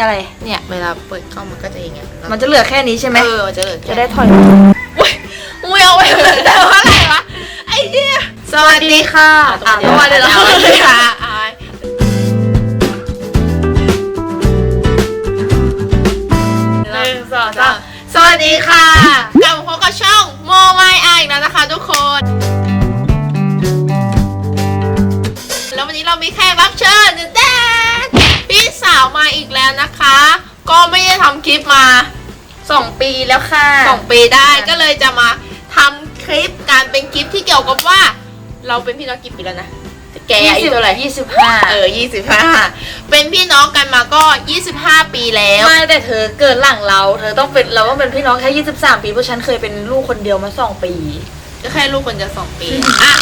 อะไร เนี่ย เวลาเปิดเข้ามันก็จะอย่างเงี้ยแล้วมันจะเหลือแค่นี้ใช่ไหม เออมันจะเหลือจะได้ถอยมึงเอาไปเลยแต่ว่าอะไรวะ ไอ้เหี้ยสวัสดีค่ะอะสวัสดีสค่ะวัสดีค่ะอะหนึ่งสองสามสวัสดีค่ะกลับมาพบกับช่องโมไมไออีกแล้วนะคะทุกคน แล้ววันนี้เรามีแขกรับเชิญแดนพี่สาวมาอีก แล้วนะคะ ก็ไม่ได้ทำคลิปมา สองปีแล้วค่ะสองปีได้ก็เลยจะมาทำคลิปการเป็นคลิปที่เกี่ยวกับว่า เราเป็นพี่น้องกี่ปีแล้วนะ แกอายุเท่าไหร่ยี่สิบห้าเออยี่สิบห้าเป็นพี่น้องกันมาก็ยี่สิบห้าปีแล้ว ไม่แต่เธอเกิดหลังเรา เธอต้องเป็นเราต้องเป็นพี่น้องแค่ยี่สิบสามปีเพราะฉันเคยเป็นลูกคนเดียวมาสองปี ก็แค่ลูกคนจะสองปี อะ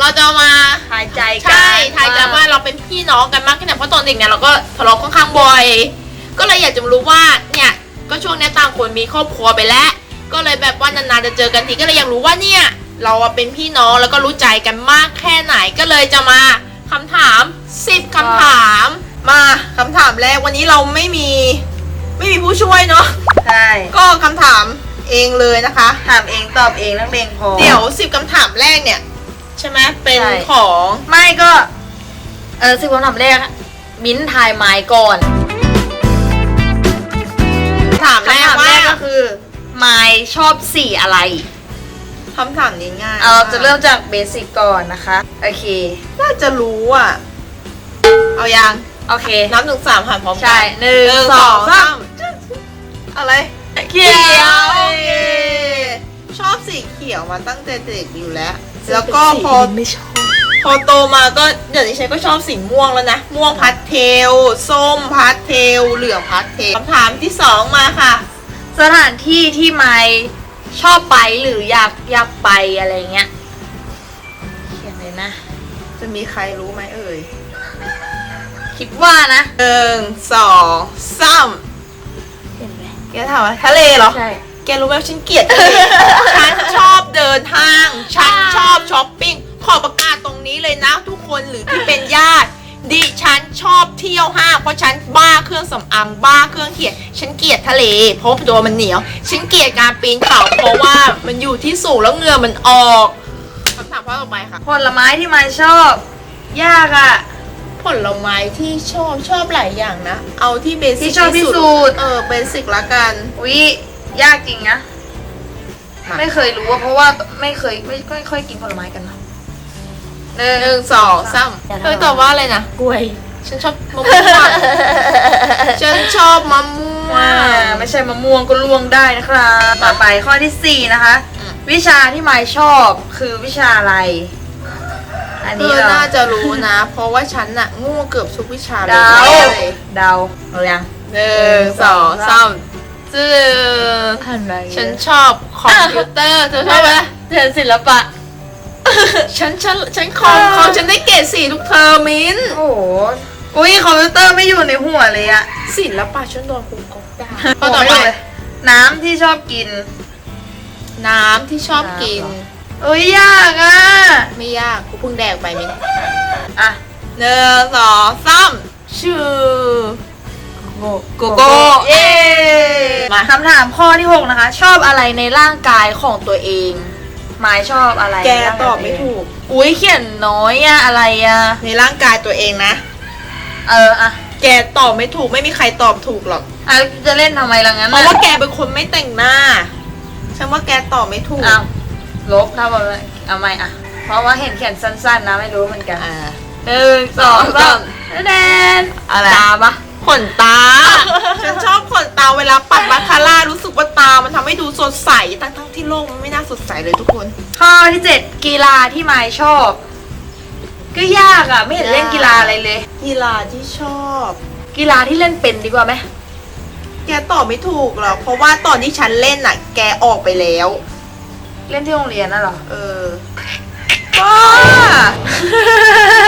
เราจะมาทายใจกันใช่ทายกันว่าเราเป็นพี่น้องกันมากแค่ไหนเพราะตอนเด็กเนี่ยเราก็ทะเลาะค่อนข้างบ่อย ก็เลยอยากจะรู้ว่าเนี่ยก็ช่วงเนี้ยต่างคนมีครอบครัวไปแล้ว ก็เลยแบบว่านานๆจะเจอกันทีก็เลยอยากรู้ว่าเนี่ยเราอะเป็นพี่น้องแล้วก็รู้ใจกันมากแค่ไหนก็เลยจะมาคำถาม10คำถาม มาคำถามแรกวันนี้เราไม่มีไม่มีผู้ช่วยเนาะใช่ก็คำถามเองเลยนะคะ ถามเองตอบเองนักเลงพอ เดี๋ยวสิบคำถามแรกเนี่ย ใช่ไหมเป็นใช่ ของไม่ก็ เออสิบคำถามแรกอะมิ้นท์ทายไม้ก่อนถามแรคำกถามว่าแรกก็คือ ไม้ชอบสีอะไร คำถามนี้ง่ายเอาจะเริ่มจากเบสิกก่อนนะคะ โอเค น่าจะรู้อะ เอายังโอเค นับหนึ่งสามหันพร้อมกัใช่หนึ่งสองสามอะไร เขียว โอเค ชอบสีเขียวมาตั้งแต่เด็กอยู่แล้ว แล้วก็พอไม่ชอบพอโตมาก็เดี๋ยวนี้ฉันก็ชอบสีม่วงแล้วนะ ม่วงพัดเทล ส้มพัดเทล เหลืองพัดเทลคำถามที่สองมาค่ะ สถานที่ที่ไม้ชอบไปหรืออยากอยากไปอะไรเงี้ยเขียนเลยนะ จะมีใครรู้ไหมเอ่ย คิดว่านะหนึ่งสองสามเห็นไหมแกถามว่าทะเลเหรอ ใช่ แกรู้ไหมว่าฉันเกลียดทะเลฉันชอบเดินทาง ฉันชอบช้อปปิ้ง ขอประกาศตรงนี้เลยนะทุกคนหรือที่เป็นญาติ ดิฉันชอบเที่ยวห้างเพราะฉันบ้าเครื่องสำอางบ้าเครื่องเขียน ฉันเกลียดทะเลเพราะตัวมันเหนียว ฉันเกลียดการปีนเขาเพราะว่ามันอยู่ที่สูงแล้วเหงื่อมันออกคำถามข้อต่อไปค่ะ ผลไม้ที่ไม้ชอบ ยากอะผลไม้ที่ชอบชอบหลายอย่างนะ เอาที่เบสิกที่ชอบที่สุด เออเบสิกละกันอุ๊ ยยากจริงนะ มา ไม่เคยรู้อะเพราะว่าไม่เคยไม่ไม่ค่อยกินผลไม้กันนะหนึ่งหนึ่งสองสามเฮ้ยตอบว่าอะไรนะ กล้วย ฉันชอบมะม่วง ฉันชอบมะม่วอ่าง ไม่ใช่มะม่วงก็ล่วงได้นะครับ ต่อไปข้อที่สี่นะคะ อืม วิชาที่ไม้ชอบคือวิชาอะไร อันเธนี้อเราน่าจะรู้นะ เพราะว่าฉันน่ะโง่เกือบทุกวิชาเลเดายเลยเดาเอายังหนึ่งสองสาม จือผ่านไปฉันชอบคอมพิวเตอร์เธอชอบไหมเรียนศิลปะ ฉันฉันฉันคอมคอมฉันได้เกรดสี่ทุกเทอมมิ้นโอ้โหอุ้ยคอมพิวเตอร์ไม่อยู่ในหัวเลยอะศิลปะฉันโดนครูกบด่าข้ข้ออต่ต่ออไปไปน้ำที่ชอบกิน น้ำที่ชอบกินน้ำเหรออุ้ยยากอะไม่ยากกูเพิ่งแดกไปมิ้นอะหนึ่งสองสามชื่อ โกโกโก้เย้มาคำถามข้อที่ 6 นะคะ ชอบอะไรในร่างกายของตัวเองหมายชอบอะไรแกในร่างายตอบไม่ถูก อุ้ยเขียนน้อยอะอะไรอะในร่างกายตัวเองนะ เอออะแกตอบไม่ถูกไม่มีใครตอบถูกหรอกอะจะเล่นทำไมล่ะงั้นเพราะว่าแกเป็นคนไม่แต่งหน้าฉันว่าแกตอบไม่ถูกอ้าวลบถ้าบอกเลยเอาไม่อะเพราะว่าเห็นเขียนสั้น ๆ นะไม่รู้เหมือนกันอ่าหนึ่งสองสามแดนอะไรตาปะ ขนตา ฉันชอบขนตาเวลาปัดมาคาร่ารู้สึกว่าตา มันทำให้ดูสดใสทั้งทั้งๆที่โลกมันไม่น่าสดใสเลยทุกคน ข้อที่เจ็ดกีฬาที่ไม้ชอบ ก็ยากอะไม่เห็นเล่นกีฬาอะไรเลย กีฬาที่ชอบ กีฬาที่เล่นเป็นดีกว่าไหมแกตอบไม่ถูกหรอกเพราะว่าตอนที่ฉันเล่นน่ะ แกออกไปแล้ว เล่นที่โรงเรียนน่ะเหรอ เออบ้า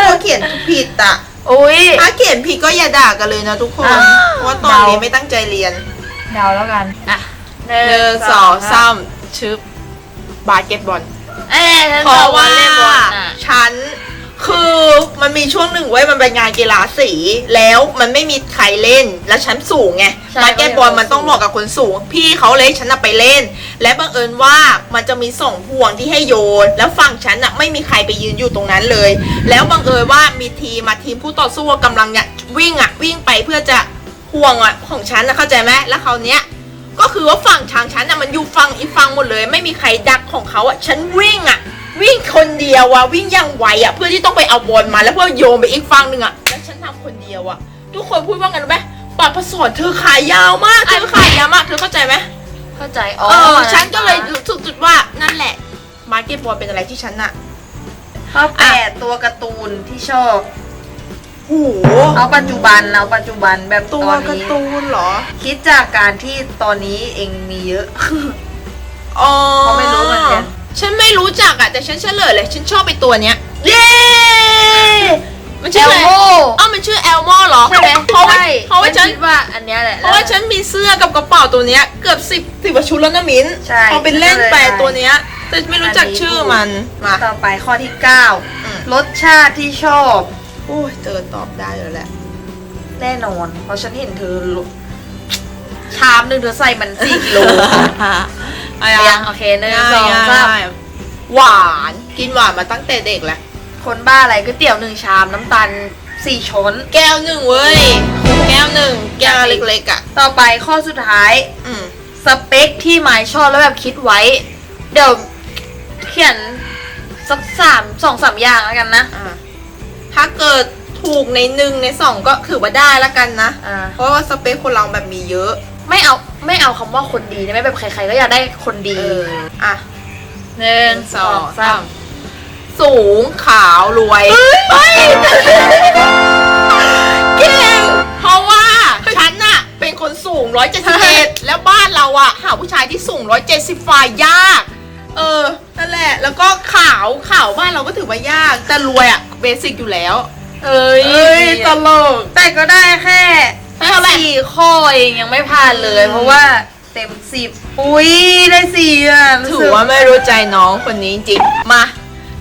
ตัวเขียนผิดอะ อุ้ย ถ้าเขียนผิดก็อย่าด่ากันเลยนะทุกคน อะเพราะว่าตอนนี้ไม่ตั้งใจเรียนเดาแล้วกัน อะหนึ่งสองสามชึบบาสเกตบอล เอ้ยฉันเพราะว่าตอบอลเลย์บอลน่ะฉัน คือมันมีช่วงหนึ่งเว้ยมันเป็นงานกีฬาสี แล้วมันไม่มีใครเล่นแล้วฉันสูงไงใช่ บาสเกตบอลมันต้องเหมาะกับคนสูง พี่เขาเลยให้ฉันน่ะไปเล่น และบังเอิญว่ามันจะมีสองห่วงที่ให้โยน แล้วฝั่งฉันน่ะไม่มีใครไปยืนอยู่ตรงนั้นเลย แล้วบังเอิญว่ามีทีมมาทีมผู้ต่อสู้กำลังเนี่ยวิ่งอะวิ่งไปเพื่อจะห่วงอะของฉันนะเข้าใจไหมแล้วเขาวเนี้ย ก็คือว่าฝั่งทางฉันน่ะมันอยู่ฝั่งอีกฝั่งหมดเลย ไม่มีใครดักของเขาอะฉันวิ่งอะ วิ่งคนเดียวอะวิ่งอย่างไวอะเพื่อที่ต้องไปเอาบอลมาแล้วเพื่อโยนไปอีกฝั่งหนึ่งอะแล้วฉันทำคนเดียวอะทุกคนพูดว่าไงรู้ไหมปาดประสอนเธอขายาวมากเธอขายาวมากเธอเข้าใจไหมเข้าใจอ๋อเออฉันก็เลยรู้สึกจุดว่านั่นแหละมาร์เก็ตบอลเป็นอะไรที่ฉันอะข้อแปดตัวการ์ตูนที่ชอบโอ้โหเอาปัจจุบันเอาปัจจุบันแบบตัวตอนการ์นี้ตูนเหรอ คิดจากการที่ตอนนี้เองมีเยอะอ๋อเขาไม่รู้เหมือนกัน ฉันไม่รู้จักอะ แต่ฉันเฉลยเลย ฉันชอบไปตัวเนี้ย เย้ มันเอชื่อลอะไรโมอ้าวมันชื่อแอลมอเหรอใช่ไหมเพราะว่าใช่เพราะว่าฉัน คิดว่าอันเนี้ยแหละ เพราะว่าฉันมีเสื้อกับกระเป๋าตัวเนี้ยเกือบสิบสิบกว่าชุดแล้วนะมิ้นใช่พอเป็นเล่นไปใช่ ตัวเนี้ย แต่ไม่รู้จักชื่อมัน มา ต่อไปข้อที่ อืม 9 รสชาติที่ชอบ โอ้ยเจอตอบได้แล้วแหละ แน่นอน เพราะฉันเห็นเธอลชามหนึ่งเธอใส่มันสี่กิโล อะไรยัอะงโอเคหนึ่งง่ายสองง่ายสามง่ายหวานกินหวานมาตั้งแต่เด็กแหละ คนบ้าอะไรก๋วยเตี๋ยวหนึ่งชามน้ำตาลสี่ช้อนแก้วหนึ่งเว้ย แก้วหนึ่งแก้วเล็กๆอะ ต่อไปข้อสุดท้าย อืม สเปคที่หมายชอบแล้วแบบคิดไว้ เดี๋ยวเขียนสักสามสองสามอย่างแล้วกันนะ อ่าถ้าเกิดถูกในหนึ่งในสองก็ถือว่าได้แล้วกันนะ อ่า เพราะว่าสเปคคนเราแบบมีเยอะ ไม่เอาไม่เอาคำว่าคนดีได้ไหมแบบใครๆก็อยากได้คนดีเออ อะหนึ่งสองสามสูงขาวรวยเก่งเพราะว่าฉันน่ะเป็นคนสูง 171 แล้วบ้านเราอะหาผู้ชายที่สูง 170ฝ่ายยาก เออ นั่นแหละ แล้วก็ขาวขาวบ้านเราก็ถือว่ายาก แต่รวยอะเบสิกอยู่แล้ว เอ้ย เอ้ยตลกแต่ก็ได้แค่ ให้เท่าไหร่สี่ข้อเองยังไม่ผ่านเลยอืมเพราะว่าเต็มสิบอุ้ยได้สี่อะถือว่าไม่รู้ใจน้องคนนี้จริงมา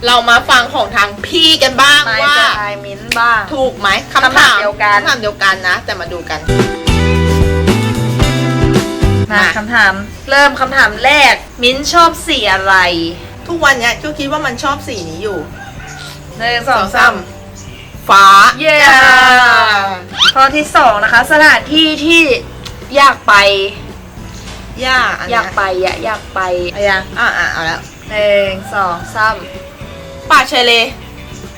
เรามาฟังของทางพี่กันบ้างไม้ว่า จะทายมิ้นท์บ้าง ถูกไหมคำคำถามเดียวกัน คำถามเดียวกันนะ แต่มาดูกัน มามา คำถาม เริ่มคำถามแรก มิ้นท์ชอบสีอะไรทุกวันเนี้ยก็คิดว่ามันชอบสีนี้อยู่หนึ่งสองสาม ฟ้า เย้ข้อที่สองนะคะ สถานที่ที่อยากไปย่าอันอเนี้ยากไปอะอยากไปเอายังอะอะเอาแล้วหนึ่งสองสามป่าชายเล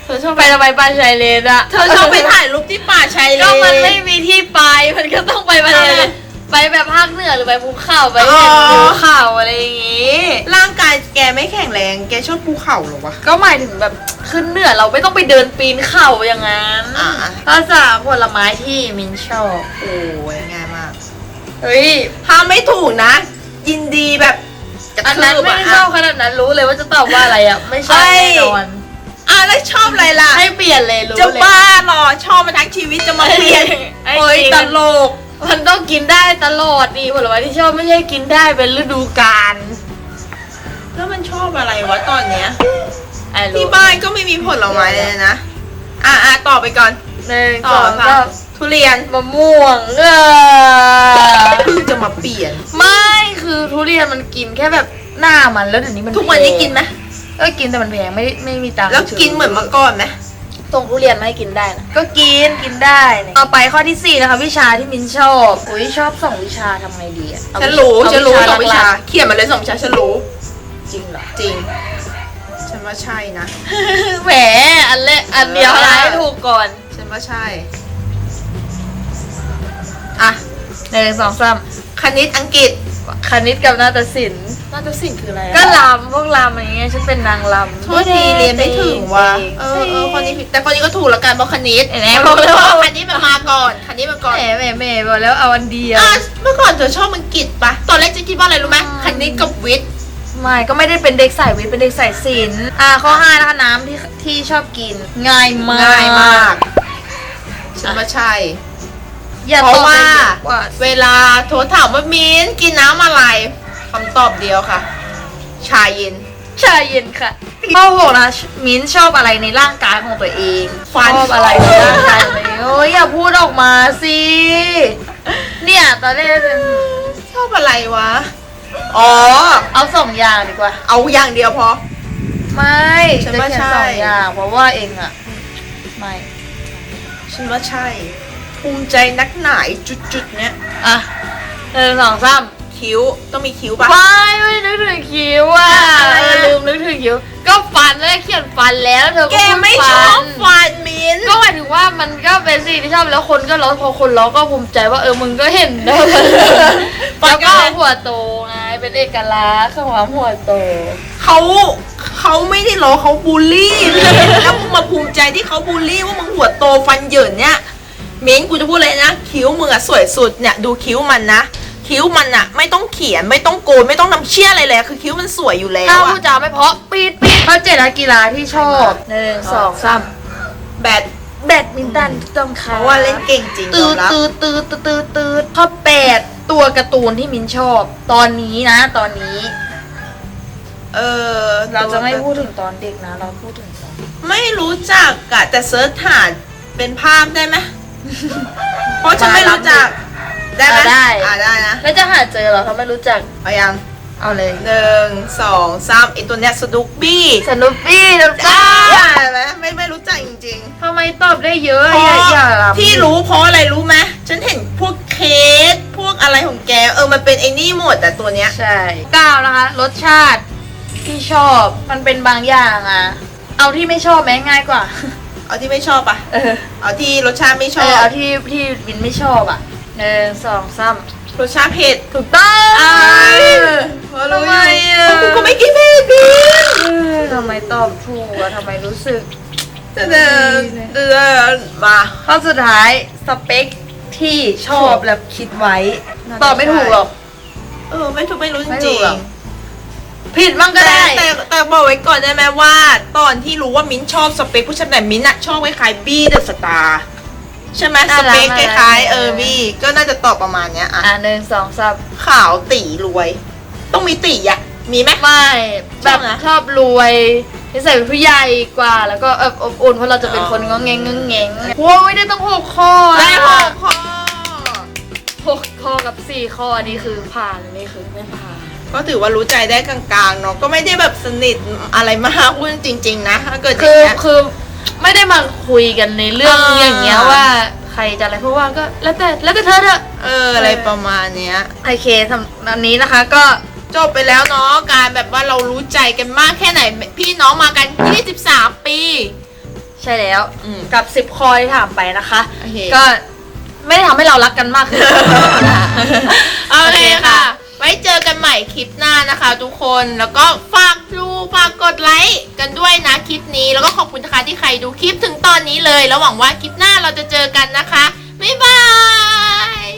เธอชอบไปทำไมไปชายเลนอะเธอชอบไปถ่ายรูปที่ป่าชายเลก็มันไม่มีที่ไปมันก็ต้องไปประเทศอ่า ไปแบบภาคเหนือหรือไปภูเขาไปอ๋อเห็นภูเขาอะไรอย่างงี้ ร่างกายแกไม่แข็งแรง แกชอบภูเขาเหรอวะ ก็หมายถึงแบบขึ้นเหนือเราไม่ต้องไปเดินปีนเขาอย่างนั้นอ่า ภาษาผลไม้ที่มินชอบโอ้ยง่ายมาก เฮ้ยถ้าไม่ถูกนะ ยินดีแบบกระอันทืนั้นบไม่อะได้ชอบขนาดนั้นรู้เลยว่าจะตอบว่าอะไรอะไม่ใช่เฮ้ยแน่นอนอะแล้วชอบอะไรล่ะ ให้เปลี่ยนเลยรู้จะเลยบ้าเหรอชอบมาทั้งชีวิตจะมาเปลี่ยน ไอ้เฮ้ยจริงตลก มันต้องกินได้ตลอดนี่ผลไม้ที่ชอบไม่ใช่กินได้เป็นฤดูกาลแล้วมันชอบอะไรวะตอนเนี้ยไอ้รู้ที่บ้านก็ไม่มีผลไม้เลยนะ อะอะต่อไปก่อน หนึ่งต่สอองค่ะสามทุเรียนมะม่วงเออเพิ่งจะมาเปลี่ยน ไม่คือทุเรียนมันกินแค่แบบหน้ามันแล้วเดี๋ยวนี้มันทุกวันนี้กินไหมก็กินแต่มันแพงไม่ไม่มีตังค์แล้วกินเหมือนเมื่อก่อนไหม ตรงทุเรียนไม่ให้กินได้นะก็กินกินได้เนี่ยต่อไปข้อที่สี่นะคะวิชาที่มินชอบอุ้ยชอบสองวิชาทำไงดีอะเอาฉันรู้เอาฉันรู้สองหวิลัชากเขียนมาเลยสองวิชาฉันรู้ ๆจริงเหรอ จริง ฉันว่าใช่นะ แหมอันเละอันเดียวเออนะให้ถูกก่อนฉันว่าใช่ อะหนึ่งสองสามคณิตอังกฤษคณิตกับนาฏศิลป์ น่าจะสิ่งคืออะไรอะก็ลำพวกลำอะไรเงี้ยฉันเป็นนางลำ โทษทีเรียนไม่ถึงว่ะเออเออคนนี้ผิดแต่คนนี้ก็ถูกแล้วกันเพราะคณิตเห็นไหมบอกแล้วว่า คณิตมันมาก่อนคณิตมันก่อนแหมแหมแหมบอกแล้วเอาอันเดียว อะเมื่อก่อนเธอชอบอังกฤษปะตอนแรกจะคิดว่าอะไรรู้ไหมอืมคณิตกับวิทย์ ไม่ก็ไม่ได้เป็นเด็กสายวิทย์เป็นเด็กสายศิลป์อ่าข้อห้านะคะน้ำที่ที่ชอบกิน ง่ายมากง่ายมาก ฉันว่าใช่ อย่าเพตอราะบว่า เลยว่า เวลาโทรถามว่ามิ้นกินน้ำอะไร คำตอบเดียวค่ะ ชาเย็น ชาเย็นค่ะ ข้อหกนะมิ้นท์ชอบอะไรในร่างกายของตัวเองฟันชอบอะไรในร่างกายของตัวเองโอ้ยอย่าพูดออกมาสิ เนี่ยตอนแรกชอบอะไรวะ อ๋อ เอาสองอย่างดีกว่า เอาอย่างเดียวพอ ไม่ฉัจะนว่าเขียนใช่ สองอย่างเพราะว่าเองอะไม่ฉันว่าใช่ ภูมิใจนักหน่ายจุดๆเนี้ยอะหนึ่งสองสาม คิ้ว ต้องมีคิ้วปะไม่ไม่นึกถึงคิ้วอะอะไรเออะอลืมนึกถึงคิ้ว ก็ฟันเลยเขียนฟันแล้วเธอแกก็พูดไม่ชฟัอบฟันมิ้น ก็หมายถึงว่ามันก็เป็นสิ่งที่ชอบแล้วคนก็ล้อพอคนล้อก็ภูมิใจว่าเออมึงก็เห็นได้แล้วก็หัวโตไงเป็นเอกลักษณ์ของความหัวโต เขาเขาไม่ได้ล้อเขาบูลลี่ แล้วมึงมาภูมิใจที่เขาบูลลี่ว่ามึงหัวโตฟันเหยินเนี่ยมิ้นกูจะพูดเลยนะ คิ้วมึงอะสวยสุดเนี่ยดูคิ้วมันนะ คิ้วมันอะไม่ต้องเขียนไม่ต้องโกนไม่ต้องนำเชี่ยอะไรเลยอะคือคิ้วมันสวยอยู่แล้วถ้าอะพูดจาไม่เพราะปีดปีดเขาเจ็ดนักกีฬาที่ชอบหนึ่งสองสามแบดแบดมินตันต้องเพค่ะราะว่าเล่นเก่งจริงยตือมดรับตืดตืดตืดตืดตืดข้อแปดตัวการ์ตูนที่มินชอบ ตอนนี้นะ ตอนนี้ เออเราจะไม่พูดถึงตอนเด็กนะ เราพูดถึงตอนไม่รู้จักอะแต่เซิร์ชหาเป็นภาพได้ไหมเพราะฉันไม่รู้จัก ได้ไหมอะได้ อ่าได้นะแล้วจะหาเจอเหรอเขาไม่รู้จัก เอายังเอาเลยหนึ่งสองสามไอตัวเนี้ยสนุกบี้สนุปปี้ถูกต้จ้าองไหมไม่ไม่รู้จักจริงทำไมตอบได้เยอะๆเพอย่าราะอย่าที่รู้เพราะอะไรรู้ไหมฉันเห็นพวกเคสพวกอะไรของแกเออมันเป็นไอ้นี่หมดแต่ตัวเนี้ยใช่เก้านะคะ รสชาติที่ชอบมันเป็นบางอย่างอะเอาที่ไม่ชอบแม้ง่ายกว่า เอาที่ไม่ชอบปะเออเอาที่รสชาติไม่ชเอออบเอาที่ที่วินไม่ชอบอะ หนึ่งสองสามรสชาติเผ็ดถูกต้องอ่าเพราะรู้ทำไมอยู่อะเพราะกูก็ไม่กินเผ็ดดิเออทำไมตอบถูกอะทำไมรู้สึก เดินเดินมาข้อสุดท้ายสเปคที่ชอบและคิดไว้น่าจะตอบไม่ถูกหรอก เออไม่ถูกไม่รู้จไม่ถูริกงหรอกผิดบ้างๆก็แต่ได้ แต่แต่บอกไว้ก่อนได้ไหมว่า ตอนที่รู้ว่ามิ้นท์ชอบสเปคผู้ชายแบบมิ้นท์อะชอบคล้ายๆบี้เดอะสตาร์ ใช่ไหมสเปคคล้ายๆเออบี้ก็น่าจะตอบประมาณเนี้ยอะอะหนึ่งสองสามขาวตีรวย ต้องมีตีอะมีไหม ไม่แบชอบบนะ ชอบรวยนิสัยเป็นผู้ใหญ่กว่า แล้วก็เอบอบอุ่นเพราะเราจะเป็นอ๋อคนงองแงงงงแงงโว้ยได้ต้องหกข้ออะได้หกข้อหกข้อกับสี่ข้ออันนี้คือผ่านนี่คือไม่ผ่าน ก็ถือว่ารู้ใจได้กลางๆเนาะก็ไม่ได้แบบสนิทอะไรมากพูดจริง ๆ นะถ้าเกิดอคืย่างอเงี้ย คือ ไม่ได้มาคุยกันในเรื่องอ่าอย่างเงี้ยว่าใครจะอะไรเพราะว่าก็แล้วแต่แล้วแต่เธอเถอะ เอออะไรประมาณเนี้ย โอเคสำอันนี้นะคะก็ จบไปแล้วเนาะการแบบว่าเรารู้ใจกันมากแค่ไหน พี่น้องมากัน 23 ปี ใช่แล้ว อืม กับสิบข้อที่ถามไปนะคะ โอเคก็ไม่ได้ทำให้เรารักกันมากขึ้น โอเคค่ะ ไว้เจอกันให ม่คลิปหน้านะคะ ทุกคนแล้วก็ฝากดูฝากกดไลค์กันด้วยนะคลิปนี้ แล้วก็ขอบคุณนะคะที่ใครดูคลิปถึงตอนนี้เลย แล้วหวังว่าคลิปหน้าเราจะเจอกันนะคะบ๊ายบาย